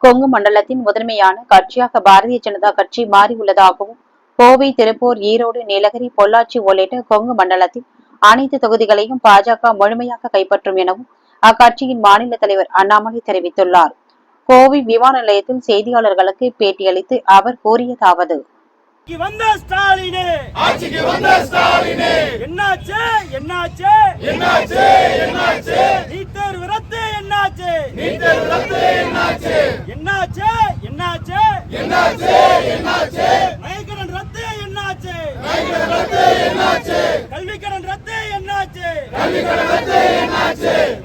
கொங்கு மண்டலத்தின் முதன்மையான கட்சியாக பாரதிய ஜனதா கட்சி மாறியுள்ளதாகவும் கோவை திருப்பூர் ஈரோடு நீலகிரி பொள்ளாச்சி உள்ளிட்ட கொங்கு மண்டலத்தில் அனைத்து தொகுதிகளையும் பாஜக முழுமையாக கைப்பற்றும் எனவும் அக்கட்சியின் மாநில தலைவர் அண்ணாமலை தெரிவித்துள்ளார். கோவை விமான நிலையத்தில் செய்தியாளர்களுக்கு பேட்டியளித்து அவர் கூறியதாவது வந்த ஸ்டாலினே! ஆட்சிக்கு வந்த ஸ்டாலினே! என்னாச்சு? என்னாச்சு? என்னாச்சு? என்னாச்சு நீட் தேர்வு ரத்து என்னாச்சு நீட் தேர்வு ரத்து என்னாச்சு என்னாச்சு என்னாச்சு என்னாச்சு என்னாச்சு நயக்கடன் ரத்து என்னாச்சு நகைக்கடன் ரத்து என்னாச்சு கல்விக்கடன் ரத்து என்னாச்சு கல்விக்கடன் ரத்து என்னாச்சு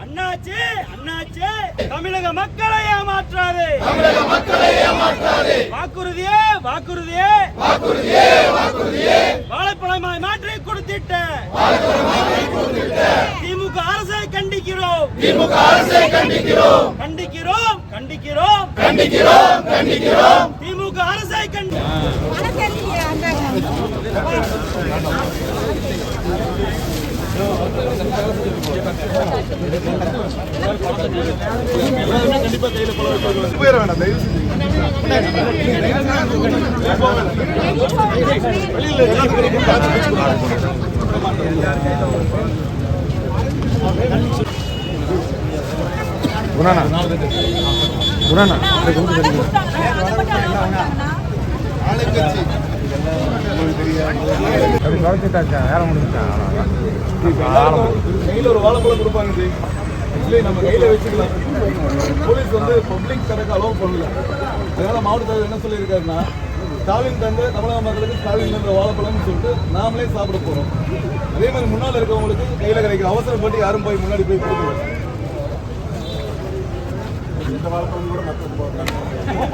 அண்ணாச்சு அண்ணாச்சு. தமிழக மக்களை ஏமாற்றாதே. தமிழக மக்களை ஏமாற்றாதே வாக்குறுதியே வாக்குறுதியே. வாக்குறுதியே வாக்குறுதியே வாழைப்பழமாய் மாற்றி கொடுத்திட்ட. திமுக அரசை கண்டிக்கிறோம். திமுக அரசை கண்டிக்கிறோம் கண்டிக்கிறோம். கண்டிக்கிறோம் கண்டிக்கிறோம் கண்டிக்கிறோம் திமுக அரசை கண்டி போயிட வேண்டாம் தயவு குணாண்ணா குணாண்ணா ஆளுங்கட்சி. அப்படி குறைச்சிட்டாச்சா வேலை முடிஞ்சுட்டா கையில் ஒரு வாழைப்பழம் கொடுப்பாங்க ஜி. ஆக்சுவலி நம்ம கையில் வச்சுக்கலாம். போலீஸ் வந்து பப்ளிக் கணக்கு அலோவ் பண்ணல. அதனால மாவட்ட தலைவர் என்ன சொல்லியிருக்காருன்னா ஸ்டாலின் தந்த தமிழக மக்களுக்கு ஸ்டாலின் தந்த வாழைப்பழம்னு சொல்லிட்டு நாமளே சாப்பிட போகிறோம் அதே மாதிரி முன்னால் இருக்கவங்களுக்கு கையில் கிடைக்கிற அவசரப்பட்டு யாரும் போய் முன்னாடி போய் கொடுக்கல. இந்த வாழைப்பழம் கூட மற்ற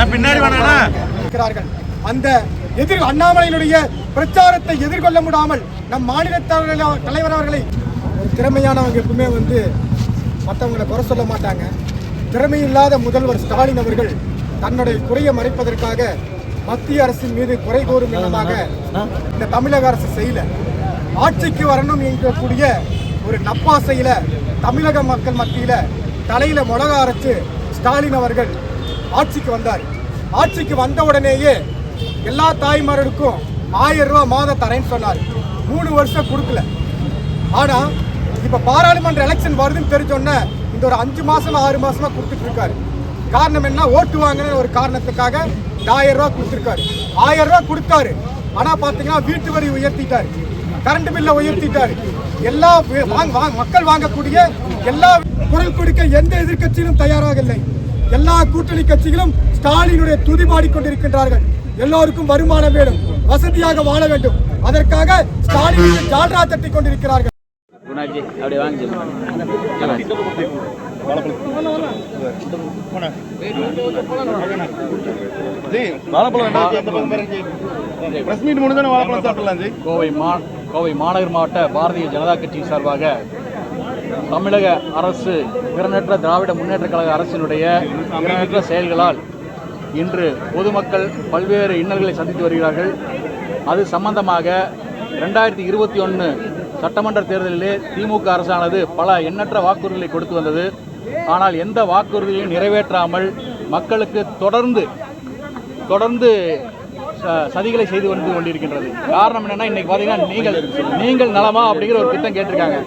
அப்படிதான் இன்னொரு இருக்கிறார்கள். அந்த எதிர் அண்ணாமலையினுடைய பிரச்சாரத்தை எதிர்கொள்ள முடியாமல் நம் மாநில தலைவர் அவர்களை திறமையானவங்க எப்பவுமே வந்து மற்றவங்களை குறை சொல்ல மாட்டாங்க. திறமையில்லாத முதல்வர் ஸ்டாலின் அவர்கள் தன்னுடைய குறையை மறைப்பதற்காக மத்திய அரசின் மீது குறை கூறும் விதமாக இந்த தமிழக அரசு செய்யல. ஆட்சிக்கு வரணும் என்கக்கூடிய ஒரு நப்பாசையில தமிழக மக்கள் மத்தியில தலையில மிளகா அரைச்சு ஸ்டாலின் அவர்கள் ஆட்சிக்கு வந்தார். ஆட்சிக்கு வந்த உடனேயே எல்லா தாய்மார்களுக்கும் ஆயிரம் ரூபாய் மாதம் தரேன்னு சொன்னார். மூணு வருஷம் கொடுக்கல. ஆனா இப்ப பாராளுமன்ற எலெக்ஷன் வருதுன்னு தெரிஞ்சோன்னே இந்த ஒரு அஞ்சு மாசமா ஆறு மாசமா கொடுத்துட்டு இருக்காரு. காரணம் என்ன? ஓட்டு வாங்கின ஒரு காரணத்துக்காக ஆயிரம் ரூபா கொடுத்துருக்காரு. ஆயிரம் ரூபா கொடுத்தாரு. ஆனா பாத்தீங்கன்னா வீட்டு வரி உயர்த்திட்டாரு. கரண்ட் பில்லை உயர்த்திட்டாரு. எல்லா மக்கள் வாங்கக்கூடிய எல்லா குரல் கொடுக்க எந்த எதிர்க்கட்சியிலும் தயாராக இல்லை எல்லா கூட்டணி கட்சிகளும் ஸ்டாலினுடைய துதிபாடி கொண்டிருக்கின்றார்கள் எல்லோருக்கும் வருமானம் வேணும். வசதியாக வாழ வேண்டும். அதற்காக ஸ்டாலின் ஜால்ரா தட்டி கொண்டிருக்கிறார்கள் அப்படி ஜி வாழைப்பழம் பிரஸ் மீட் வாழைப்பழம் சாப்பிடலாம் ஜி கோவை மா கோவை மாநகர் மாவட்ட பாரதிய ஜனதா கட்சி சார்பாக தமிழக அரசு திறனற்ற திராவிட முன்னேற்ற கழக அரசினுடைய திறனற்ற செயல்களால் இன்று பொதுமக்கள் பல்வேறு இன்னல்களை சந்தித்து வருகிறார்கள். அது சம்பந்தமாக ரெண்டாயிரத்தி இருபத்தி ஒன்று சட்டமன்ற தேர்தலிலே திமுக அரசானது பல எண்ணற்ற வாக்குறுதிகளை கொடுத்து வந்தது. ஆனால் எந்த வாக்குறுதியையும் நிறைவேற்றாமல் மக்களுக்கு தொடர்ந்து தொடர்ந்து ச- சதிகளை செய்து வந்து கொண்டிருக்கின்றது. காரணம் என்னன்னா இன்னைக்கு பாத்தீங்கன்னா நீங்கள் நீங்கள் நலமா அப்படிங்கிற ஒரு திட்டம் கேட்டிருக்காங்க.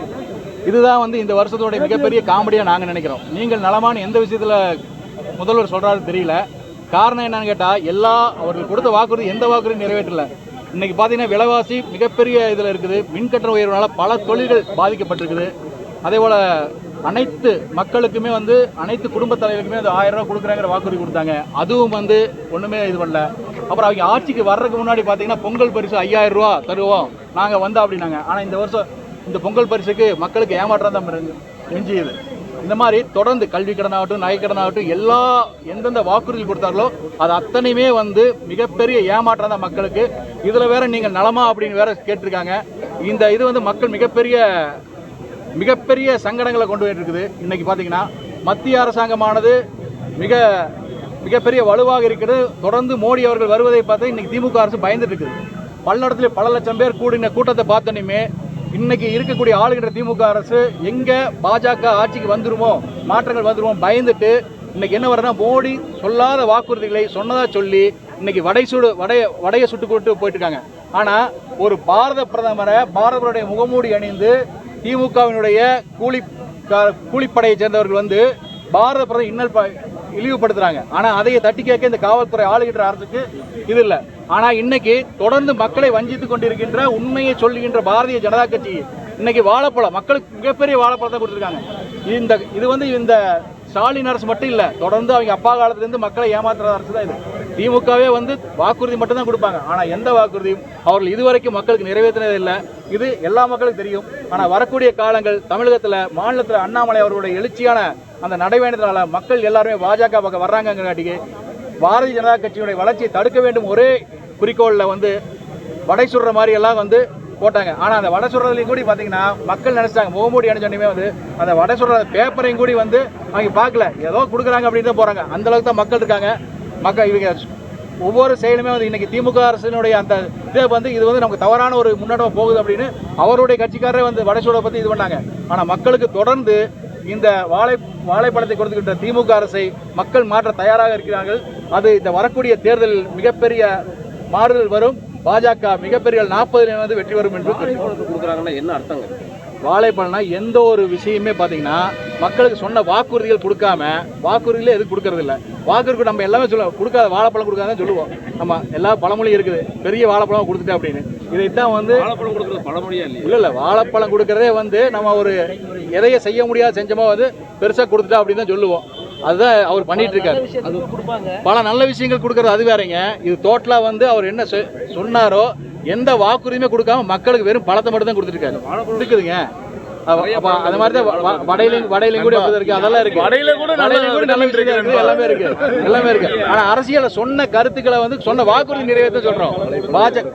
இதுதான் வந்து இந்த வருஷத்தோட மிகப்பெரிய காமெடியா நாங்க நினைக்கிறோம். நீங்கள் நலமான்னு எந்த விஷயத்துல முதல்வர் சொல்றாரு தெரியல. காரணம் என்னன்னு கேட்டா எல்லா அவர்கள் கொடுத்த வாக்குறுதி எந்த வாக்குறுதி நிறைவேற்றல. இன்னைக்கு பார்த்தீங்கன்னா விலைவாசி மிகப்பெரிய இதில் இருக்குது. மின்கட்டண உயர்வுனால பல தொழில்கள் பாதிக்கப்பட்டிருக்குது. அதே போல் அனைத்து மக்களுக்குமே வந்து அனைத்து குடும்ப தலைவருக்குமே அது ஆயிரம் ரூபா கொடுக்குறாங்கிற வாக்குறுதி கொடுத்தாங்க. அதுவும் வந்து ஒன்றுமே இது பண்ணல. அப்புறம் அவங்க ஆட்சிக்கு வர்றதுக்கு முன்னாடி பார்த்தீங்கன்னா பொங்கல் பரிசு ஐயாயிரம் ரூபா தருவோம். நாங்கள் வந்தோம் அப்படின்னாங்க. ஆனால் இந்த வருஷம் இந்த பொங்கல் பரிசுக்கு மக்களுக்கு ஏமாற்றம் தான் எஞ்சியது இந்த மாதிரி தொடர்ந்து கல்வி கடனாகட்டும் நகை கடனாகட்டும் எல்லா எந்தெந்த வாக்குறுதி கொடுத்தார்களோ அது அத்தனையுமே வந்து மிகப்பெரிய ஏமாற்றம் தான் மக்களுக்கு. இதில் வேற நீங்கள் நலமா அப்படின்னு வேற கேட்டிருக்காங்க. இந்த இது வந்து மக்கள் மிகப்பெரிய மிகப்பெரிய சங்கடங்களை கொண்டு போயிட்டு இருக்குது பார்த்தீங்கன்னா மத்திய அரசாங்கமானது மிக மிகப்பெரிய வலுவாக இருக்கிறது தொடர்ந்து மோடி அவர்கள் வருவதை பார்த்து இன்றைக்கி திமுக அரசு பயந்துட்டு இருக்குது. பல்லடத்துல பல லட்சம் பேர் கூடின கூட்டத்தை பார்த்தோன்னுமே இன்னைக்கு இருக்கக்கூடிய ஆளுகின்ற திமுக அரசு எங்கே பாஜக ஆட்சிக்கு வந்துருமோ மாற்றங்கள் வந்துருமோ பயந்துட்டு இன்னைக்கு என்ன வரனா மோடி சொல்லாத வாக்குறுதிகளை சொன்னதாக சொல்லி இன்னைக்கு வடை சுடு வடைய வடையை சுட்டு கொண்டு போயிட்டு இருக்காங்க ஒரு பாரத பிரதமரை பாரதருடைய முகமூடி அணிந்து திமுகவினுடைய கூலி கா- கூலிப்படையை சேர்ந்தவர்கள் வந்து பாரத பிரதமர் இன்னல் ப- இழிவுபடுத்துறாங்க. ஆனா அதையே தட்டி கேட்க இந்த காவல்துறை ஆளுகின்ற அரசுக்கு இது இல்ல. ஆனா இன்னைக்கு தொடர்ந்து மக்களை வஞ்சித்துக் கொண்டிருக்கின்ற உண்மையை சொல்லுகின்ற பாரதிய ஜனதா கட்சி இன்னைக்கு வாழைப்பழம் மக்களுக்கு மிகப்பெரிய வாழைப்பழத்தை கொடுத்துருக்காங்க. இந்த இது வந்து இந்த ஸ்டாலின் அரசு மட்டும் இல்ல தொடர்ந்து அவங்க அப்பா காலத்துல இருந்து மக்களை ஏமாத்துற அரசு தான் இது. திமுகவே வந்து வாக்குறுதி மட்டும்தான் கொடுப்பாங்க. ஆனால் எந்த வாக்குறுதியும் அவர்கள் இதுவரைக்கும் மக்களுக்கு நிறைவேற்றினதில்லை இது எல்லா மக்களுக்கும் தெரியும். ஆனால் வரக்கூடிய காலங்கள் தமிழகத்தில் மாநிலத்தில் அண்ணாமலை அவர்களுடைய எழுச்சியான அந்த நடைபயணத்தினால மக்கள் எல்லாருமே பாஜக பக்கம் வர்றாங்கிறங்காட்டிக்கு பாரதிய ஜனதா கட்சியுடைய வளர்ச்சியை தடுக்க வேண்டும் ஒரே குறிக்கோளில் வந்து வடை சுடுற மாதிரி எல்லாம் வந்து போட்டாங்க. ஆனால் அந்த வடை சுடுறதுலையும் கூட பார்த்தீங்கன்னா மக்கள் நினைச்சாங்க. முகமூடி அணிஞ்சோடனே வந்து அந்த வடை சுடுற பேப்பரையும் கூடி வந்து அவங்க பார்க்கல. ஏதோ கொடுக்குறாங்க அப்படின்னு தான் போகிறாங்க அந்த அளவுக்கு தான் மக்கள் இருக்காங்க. மக்கள் இவங்க ஒவ்வொரு செயலுமே வந்து இன்னைக்கு திமுக அரசினுடைய அந்த இதை வந்து இது வந்து நமக்கு தவறான ஒரு முன்னேற்றம் போகுது அப்படின்னு அவருடைய கட்சிக்காரரே வந்து வடசூட பத்தி இது பண்ணாங்க. ஆனா மக்களுக்கு தொடர்ந்து இந்த வாழை வாழைப்பழத்தை கொடுத்துக்கிட்ட திமுக அரசை மக்கள் மாற்ற தயாராக இருக்கிறார்கள். அது இந்த வரக்கூடிய தேர்தலில் மிகப்பெரிய மாறுதல் வரும். பாஜக மிகப்பெரிய நாற்பதுல வந்து வெற்றி வரும் என்று கொடுக்குறாங்கன்னா என்ன அர்த்தங்க? வாழைப்பழம்னா எந்த ஒரு விஷயமே பார்த்தீங்கன்னா மக்களுக்கு சொன்ன வாக்குறுதிகள் கொடுக்காம வாக்குறுதிகளே எதுவும் கொடுக்கறது இல்ல வாக்குறுதி நம்ம எல்லாமே சொல்லுவோம் கொடுக்காத வாழைப்பழம் கொடுக்காதான் சொல்லுவோம். நம்ம எல்லா பழமொழி இருக்குது. பெரிய வாழைப்பழம் கொடுத்துட்டேன் அப்படின்னு. இதைத்தான் வந்து வாழைப்பழம் கொடுக்குறது பழமொழியா இல்லையா? இல்ல இல்ல. வாழைப்பழம் கொடுக்கறதே வந்து நம்ம ஒரு எதைய செய்ய முடியாத செஞ்சோமோ வந்து பெருசா கொடுத்துட்டா அப்படின்னு தான் சொல்லுவோம். அதுதான் அவர் பண்ணிட்டு இருக்காரு. அது கொடுப்பாங்க. பல நல்ல விஷயங்கள் கொடுக்கறது அது வேறங்க. இது டோட்டலா வந்து அவர் என்ன சொ- சொன்னாரோ எந்த வாக்குறுதியுமே கொடுக்காம மக்களுக்கு வெறும் பழத்தை மட்டும் தான் கொடுத்துருக்காரு இருக்குதுங்க. அது மாதிரி தான் வ- வ- வடையிலும் வடையிலும் கூட இருக்கு. அதெல்லாம் இருக்கு. வடையில கூட நல்ல வடையிலும் கூட நல்ல விஷயம் இருக்கு. எல்லாமே இருக்கு. எல்லாமே இருக்கு. ஆனா அரசியல சொன்ன கருத்துக்களை வந்து சொன்ன வாக்குறுதி நிறைவேற்ற சொல்றோம். பாஜக.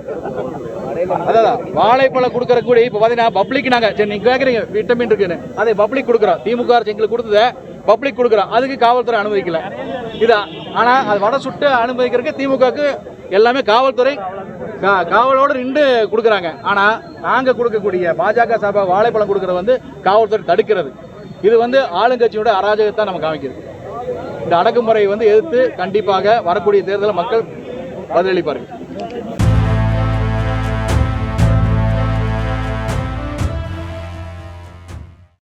அதான் வாழைப்பழம் கொடுக்கற கூட இப்ப பாத்தீங்கன்னா பப்ளிக் நாங்க சரி நீங்க கேக்குறீங்க விட்டமின் இருக்குன்னு. அதை பப்ளிக் கொடுக்குறோம். திமுக அரசு எங்களுக்கு கொடுத்தத பப்ளிக் கொடுக்குறோம். அதுக்கு காவல்துறை அனுமதிக்கல. இது ஆனா அது வடை சுட்டு அனுமதிக்கிறதுக்கு திமுகவுக்கு எல்லாமே காவல்துறை காவலோடு நின்று கொடுக்குறாங்க. ஆனால் நாங்கள் கொடுக்கக்கூடிய பாஜக சார்பாக வாழைப்பழம் கொடுக்கறது வந்து காவல்துறை தடுக்கிறது. இது வந்து ஆளுங்கட்சியோட அராஜகத்தை நம்ம காமிக்கிறது. இந்த அடக்குமுறையை வந்து எதிர்த்து கண்டிப்பாக வரக்கூடிய தேர்தலில் மக்கள் பதிலளிப்பார்கள்.